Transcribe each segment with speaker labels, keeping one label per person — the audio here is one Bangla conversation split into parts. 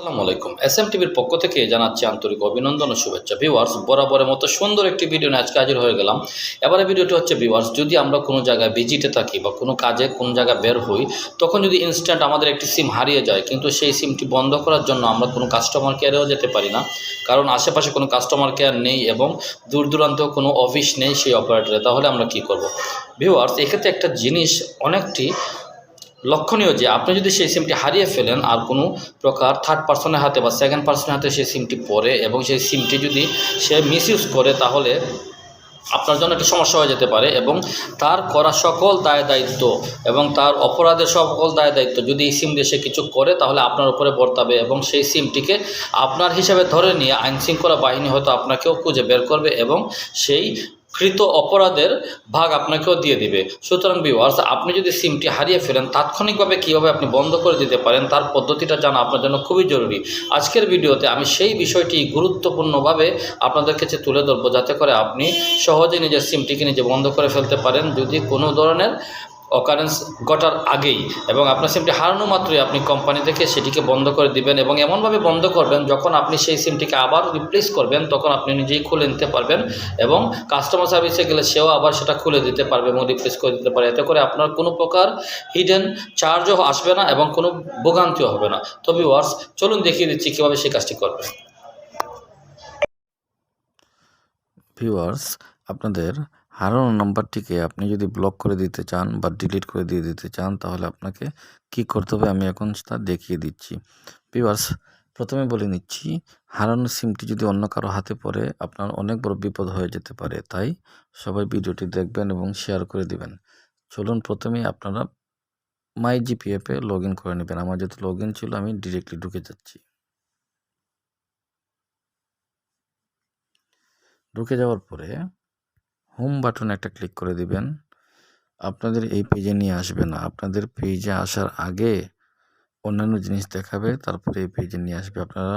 Speaker 1: আসসালামু আলাইকুম। এস এম টিভির পক্ষ থেকে জানাচ্ছি আন্তরিক অভিনন্দন ও শুভেচ্ছা। ভিউয়ার্স, বরাবরের মতো সুন্দর একটি ভিডিও নিয়ে আজকে হাজির হয়ে গেলাম। এবারে ভিডিওটি হচ্ছে, ভিউয়ার্স, যদি আমরা কোনো জায়গায় ভিজিটে থাকি বা কোনো কাজে কোনো জায়গায় বের হই, তখন যদি ইনস্ট্যান্ট আমাদের একটি সিম হারিয়ে যায়, কিন্তু সেই সিমটি বন্ধ করার জন্য আমরা কোনো কাস্টমার কেয়ারেও যেতে পারি না। কারণ আশেপাশে কোনো কাস্টমার কেয়ার নেই এবং দূর দূরান্ত কোনো অফিস নেই সেই অপারেটরে তাহলে আমরা কি করব? ভিউয়ার্স, এক্ষেত্রে একটা জিনিস অনেকটি লক্ষণীয় যে আপনি যদি সেই সিমটি হারিয়ে ফেলেন আর কোনো প্রকার থার্ড পার্সনের হাতে বা সেকেন্ড পার্সনের হাতে সেই সিমটি পড়ে এবং সেই সিমটি যদি সে মিসইউজ করে তাহলে আপনার জন্য একটা সমস্যা হয়ে যেতে পারে এবং তার করা সকল দায় দায়িত্ব এবং তার অপরাধের সকল দায় দায়িত্ব যদি এই সিম সে কিছু করে তাহলে আপনার উপরে বর্তাবে এবং সেই সিমটিকে আপনার হিসাবে ধরে নিয়ে আইন শৃঙ্খলা বাহিনী হয়তো আপনাকেও খুঁজে বের করবে এবং সেই কৃত অপরাধের ভাগ আপনাকেও দিয়ে দিবে। সুতরাং ভিউয়ার্স আপনি যদি সিমটি হারিয়ে ফেলেন, তাৎক্ষণিকভাবে কীভাবে আপনি বন্ধ করে দিতে পারেন, তার পদ্ধতিটা জানা আপনার জন্য খুবই জরুরি। আজকের ভিডিওতে আমি সেই বিষয়টি গুরুত্বপূর্ণভাবে আপনাদের কাছে তুলে ধরবো, যাতে করে আপনি সহজে নিজের সিমটিকে নিজে বন্ধ করে ফেলতে পারেন। যদি কোনো ধরনের অকারেন্স ঘটার আগেই এবং আপনার সিমটি হারানো মাত্রই আপনি কোম্পানি থেকে সেটিকে বন্ধ করে দিবেন এবং এমনভাবে বন্ধ করবেন যখন আপনি সেই সিমটিকে আবার রিপ্লেস করবেন তখন আপনি নিজেই খুলে নিতে পারবেন এবং কাস্টমার সার্ভিসে গেলে সেও আবার সেটা খুলে দিতে পারবে এবং রিপ্লেস করে দিতে পারে। এতে করে আপনার কোনো প্রকার হিডেন চার্জও আসবে না এবং কোনো ভোগান্তিও হবে না। তো ভিউয়ার্স চলুন দেখিয়ে দিচ্ছি কীভাবে সেই কাজটি করবে
Speaker 2: ভিউয়ার্স আপনাদের হারানো নাম্বারটিকে আপনি যদি ব্লক করে দিতে চান বা ডিলিট করে দিয়ে দিতে চান, তাহলে আপনাকে কি করতে হবে? আমি এখন তা দেখিয়ে দিচ্ছি। ভিউয়ার্স, প্রথমে বলে নিচ্ছি, হারানো সিমটি যদি অন্য কারও হাতে পড়ে, আপনার অনেক বড় বিপদ হয়ে যেতে পারে। তাই সবাই ভিডিওটি দেখবেন এবং শেয়ার করে দিবেন। চলুন প্রথমেই আপনারা মাই জিপিএফে লগ ইন করে নেবেন। আমার যেহেতু লগ ইন ছিল, আমি ডিরেক্টলি ঢুকে যাচ্ছি। ঢুকে যাওয়ার পরে হোম বাটনে একটা ক্লিক করে দিবেন। আপনাদের এই পেজে নিয়ে আসবে না। আপনাদের পেজে আসার আগে অন্যান্য জিনিস দেখাবে, তারপরে এই পেজে নিয়ে আসবে। আপনারা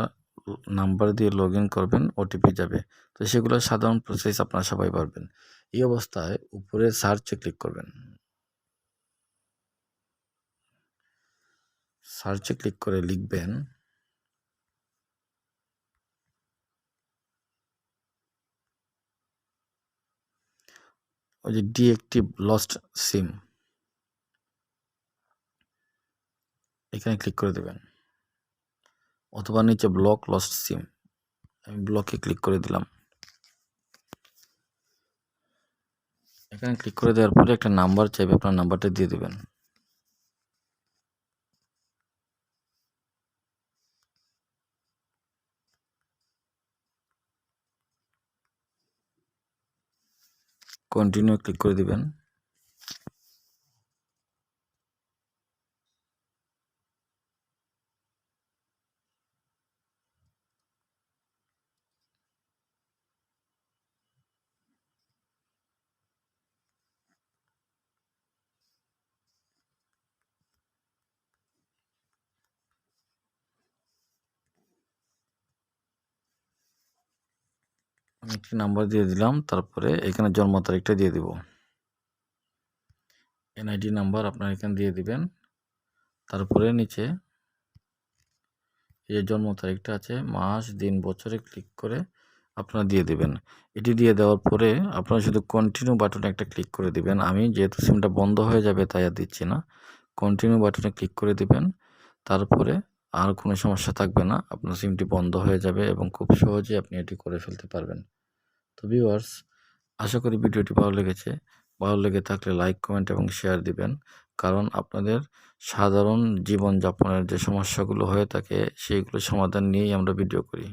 Speaker 2: নাম্বার দিয়ে লগ করবেন ওটিপি যাবে। তো সেগুলো সাধারণ প্রসেস আপনারা সবাই পারবেন। এই অবস্থায় উপরে সার্চে ক্লিক করবেন। সার্চে ক্লিক করে লিখবেন ওই যে ডিএক্টিভ লস্ট সিম। এখানে ক্লিক করে দেবেন। অথবা নিচে ব্লক লস্ট সিম। আমি ব্লকে ক্লিক করে দিলাম। এখানে ক্লিক করে দেওয়ার পরে একটা নাম্বার চাইবে, আপনার নাম্বারটা দিয়ে দেবেন। কন্টিনিউ ক্লিক করে দিবেন। আমি একটি নাম্বার দিয়ে দিলাম, তারপরে এখানে জন্ম তারিখটা দিয়ে দিব। এনআইডি নাম্বার আপনার এখানে দিয়ে দিবেন। তারপরে নিচে এই যে জন্ম তারিখটা আছে, মাস, দিন, বছরে ক্লিক করে আপনারা দিয়ে দিবেন। এটি দিয়ে দেওয়ার পরে আপনারা শুধু কন্টিনিউ বাটনে একটা ক্লিক করে দিবেন। আমি যেহেতু সিমটা বন্ধ হয়ে যাবে তাই আর দিচ্ছি না। কন্টিনিউ বাটনে ক্লিক করে দিবেন। তারপরে আর কোনো সমস্যা থাকবে না। আপনার সিমটি বন্ধ হয়ে যাবে এবং খুব সহজে আপনি এটি করে ফেলতে পারবেন। তো ভিউয়ার্স আশা করি ভিডিওটি ভালো লেগেছে। ভালো লেগে থাকলে লাইক কমেন্ট এবং শেয়ার দিবেন। কারণ আপনাদের সাধারণ জীবনযাপনের যে সমস্যাগুলো হয়ে থাকে সেইগুলো সমাধান নিয়েই আমরা ভিডিও করি।